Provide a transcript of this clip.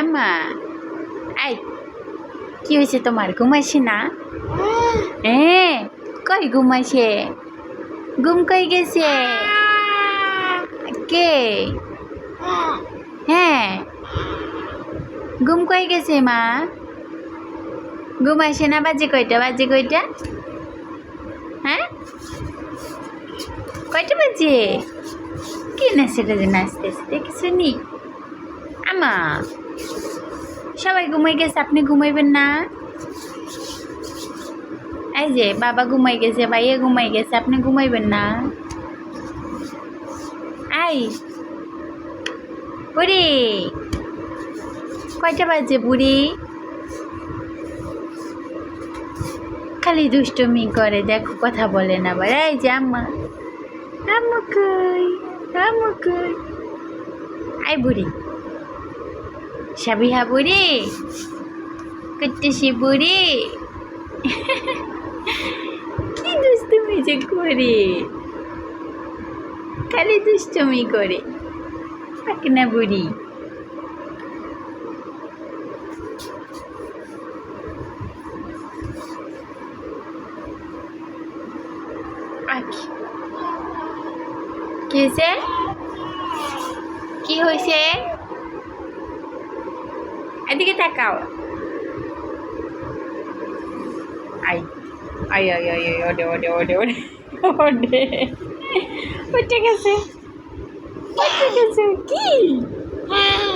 আমা আই কি হয়েছে তোমার? ঘুমাইছে না? হ্যাঁ কই ঘুমাইছে ঘুম কই গেছে? কে? হ্যাঁ। ঘুম কই গেছে মা? ঘুমাইছে না বাজে কয়টা? বাজে কয়টা? হ্যাঁ? কয়টা বাজে? কি না সেটা যে নাচতেছে দেখেছ নি আমা। সবাই ঘুমাই গেছে, আপনি ঘুমাইবেন না? এই যে, বাবা ঘুমাই গেছে, ভাইয়া ঘুমাই গেছে, আপনি ঘুমাইবেন না? আই, বুড়ি, কয়টা বাজে বুড়ি? খালি দুষ্টমি করে, দেখো, কথা বলে না আবার। এই যে আম্মা। আম্মু কই? আই বুড়ি। সাবিহা বুড়ি কুট্টুসি বুড়ি কি দুষ্টুমি যে করে খালি দুষ্টুমি করে পাকনা বুড়ি আখি কি হয়েছে কি হয়েছে এদিকে তাকাও আই আই আই আই আই ওডে ওডে ওডে ওডে ওডে উঠে গেছে উঠে গেছে কি হ্যাঁ